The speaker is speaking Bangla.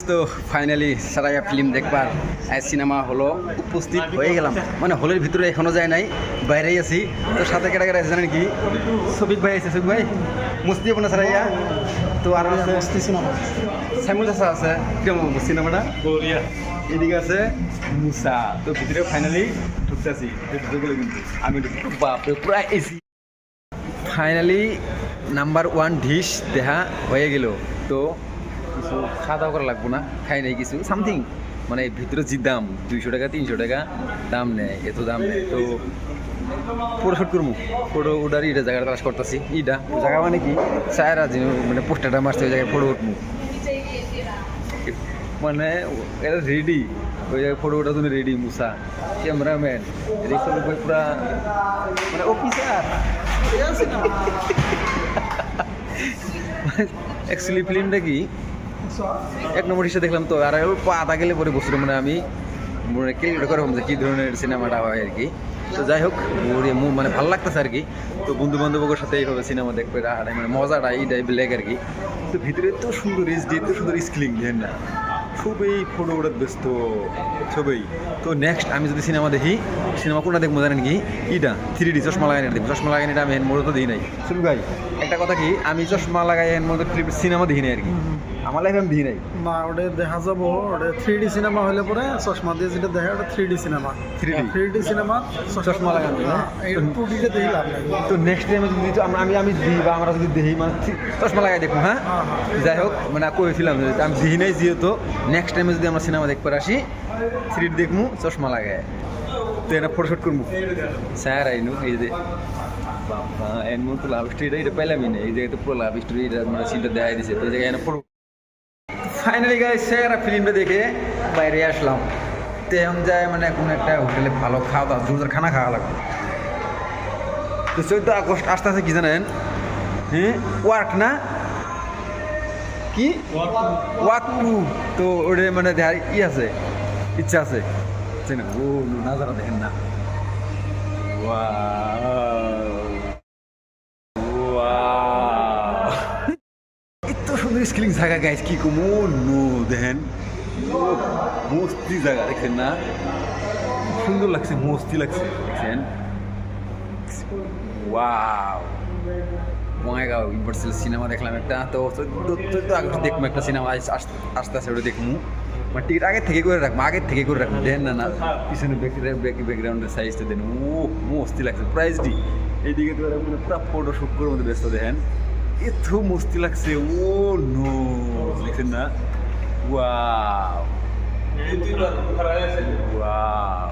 তো ফাইনালি সারাইয়া ফিল্ম দেখবার সিনেমা হলো উপস্থিত হয়ে গেলাম। মানে হলের ভিতরে এখনও যায় নাই বাইরেই আছি। তো সাথে কেটে কেটে আছে জানেন কি? সবিক ভাই আছে সবিক ভাই। মুস্তি না সারাইয়া। তো আর মস্তি সিনেমা স্যামুল চাষা আছে। কেমন সিনেমাটা এদিকে আছে মুসা। তো ভিতরে ফাইনালি ঢুকতেছি। ঢুকতে গেলে কিন্তু আমি বাপরে পুরা AC finally number one dish দেখা হয়ে গেল। তো কিছু খাওয়া দাওয়া করা লাগবো না, খাই নাই কিছু সামথিং মানে ভিতরে যে দাম, দুইশো টাকা, তিনশো টাকা, দাম নেয় এত দাম নেয় তো ফটো শুট করব ফটো উঠার ইটা জায়গাটা তালাশ করতেছি। ইটা, জায়গা মানে কি? চায়রা যে মানে পোস্টারটা মারছে, ওই জায়গায় ফটো উঠবো মানে এটা রেডি ওই জায়গায় ফটো ওঠার জন্য রেডি মুসা। ক্যামেরাম্যান রিক্সা পুরা মানে অফিসার অ্যাকচুয়ালি ফিল্মটা কি এক নম্বর হিসেবে দেখলাম তো, আর অল্প গেলে পরে বসছিল মানে আমি। মানে ক্যালকুলেট করে যে কী ধরনের সিনেমাটা হয় আর কি। তো যাই হোক মানে ভালো লাগতেছে আর কি। তো বন্ধু বান্ধবের সাথে এইভাবে সিনেমা দেখবে মানে মজাটা এই ব্ল্যাক আর কি। তো ভিতরে তো সুন্দর এইচডি এত সুন্দর দেখেন না। খুবই ফটোগ্রাফ ব্যস্ত ছবি। তো নেক্সট আমি যদি সিনেমা দেখি সিনেমা কোনটা দেখব জানেন কি? ইটা থ্রি ডি চশমা লাগাই দেখব। চশমা লাগাই এটা আমি মোড়ে তো দিই নাই। শুনুন ভাই, একটা কথা কি? আমি চশমা লাগাই হ্যান্ড মোড়ে সিনেমা দেখি নাই আর কি। আমার লাইফে আমি নাই। না ওটা দেখা যাব। ওটা থ্রি ডি সিনেমা হলে পরে চশমা দিয়ে যেটা দেখা ওটা থ্রি ডি সিনেমা 3D থ্রি ডি সিনেমা চশমা লাগানো? টু ডিতে দেখি লাভ নাই। তো নেক্সট টাইমে যদি আমি আমি দিই বা আমরা যদি দেখি মানে চশমা লাগাই দেখব হ্যাঁ? হ্যাঁ, হ্যাঁ। যাই হোক মানে করেছিলাম যে আমি দিই নাই যেহেতু নেক্সট টাইমে যদি আমরা সিনেমা দেখতে আসি থ্রি ডি দেখব চশমা লাগায় তো এটা ফটোশুট করব স্যার আইনু এই যে বাবা এর মতো লাভ স্টোরিটা এটা পেলামই না। এই জায়গায় তো পুরো লাভ স্টোরি এটা মানে সিনটা দেখাই দিছে। তো এই জায়গায় এনে ফটো ফাইনালি গাই সেরা ফিল্মটা দেখে বাইরে আসলাম। তো এখন যায় মানে কোনো একটা হোটেলে ভালো খাওয়া দাওয়া জোরদার খানা খাওয়া লাগবে। তো চোদ্দ আগস্ট আসতে আছে কি জানেন? হ্যাঁ? ওয়ার্ক না? কি? ওয়াক তো ওটা মানে দেখার ই আছে, ইচ্ছা আছে। চেনে ও নাজারা দেখেন না। এত স্কিলিং জায়গা গাইস কি কমো? নো দেখেন। মস্তি জায়গা, দেখেন না? সুন্দর লাগছে, মস্তি লাগছে দেখছেন ওয়াও বঙ্গাইগাঁও ইউনিভার্সাল সিনেমা দেখলাম একটা। তো চোদ্দ দেখব একটা সিনেমা আস্তে আস্তে ওটা দেখব মানে টিকিট আগে থেকে করে রাখব, আগে থেকে করে রাখব দেন না না। পিছনে ব্যাকগ্রাউন্ডের সাইজটা দেন ও মস্তি লাগছে প্রাইস ডি এইদিকে তো মানে পুরো ফটো শুট করে মধ্যে ব্যস্ত, দেখেন। এত মস্তি লাগছে ও নো। দেখছেন না ওয়াও ওয়াও